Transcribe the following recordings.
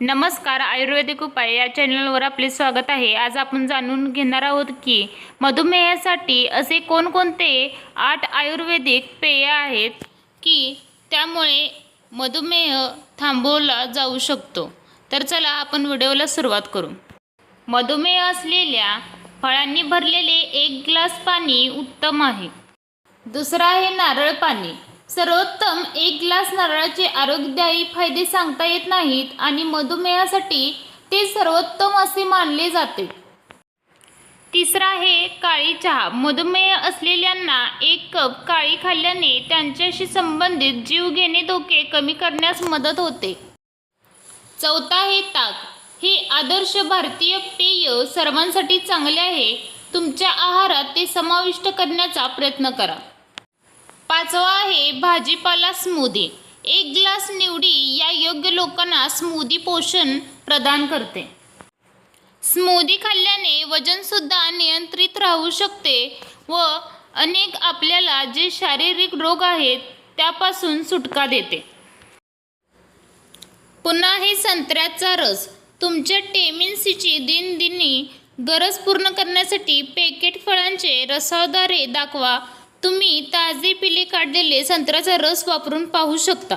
नमस्कार आयुर्वेदिक उपाय या चॅनलवर आपले स्वागत आहे. आज आपण जाणून घेणार आहोत की मधुमेहासाठी असे कोणकोणते आठ आयुर्वेदिक पेय आहेत की त्यामुळे मधुमेह थांबवला जाऊ शकतो? तर चला आपण व्हिडिओला सुरुवात करू. मधुमेह असलेल्या फळांनी भरलेले एक ग्लास पाणी उत्तम आहे. दुसरं आहे नारळ पाणी. सर्वोत्तम एक ग्लास नारळाचे आरोग्यदायी फायदे सांगता येत नाहीत आणि मधुमेहासाठी ते सर्वोत्तम असे मानले जाते. तिसरा आहे काळी चहा. मधुमेह असलेल्यांना एक कप काळी खाल्ल्याने त्यांच्याशी संबंधित जीवघेणे धोके कमी करण्यास मदत होते. चौथा आहे ताक. हे आदर्श भारतीय पेय सर्वांसाठी चांगले आहे. तुमच्या आहारात ते समाविष्ट करण्याचा प्रयत्न करा. पाचवा आहे भाजीपाला स्मूदी. एक ग्लास निवडी या योग्य लोकांना स्मूदी पोषण प्रदान करते. स्मूदी खाल्ल्याने वजनसुद्धा नियंत्रित राहू शकते व अनेक आपल्याला जे शारीरिक रोग आहेत त्यापासून सुटका देते. पुन्हा हे संत्र्याचा रस. तुमच्या टेमिन्सीची दिनदिनी गरज पूर्ण करण्यासाठी पॅकेट फळांचे रसावदारे दाखवा. तुम्ही ताजे पिले काढलेले संत्र्याचा रस वापरून पाहू शकता.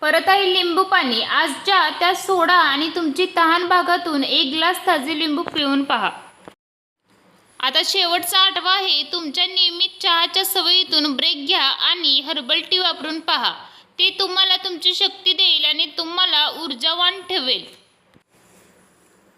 परत आहे लिंबू पाणी. आजच्या त्या सोडा आणि तुमची तहान भागातून एक ग्लास ताजे लिंबू पिऊन पहा. आता शेवटचा आठवा आहे. तुमच्या नियमित चहाच्या सवयीतून ब्रेक घ्या आणि हर्बल टी वापरून पहा. ते तुम्हाला तुमची शक्ती देईल आणि तुम्हाला ऊर्जावान ठेवेल.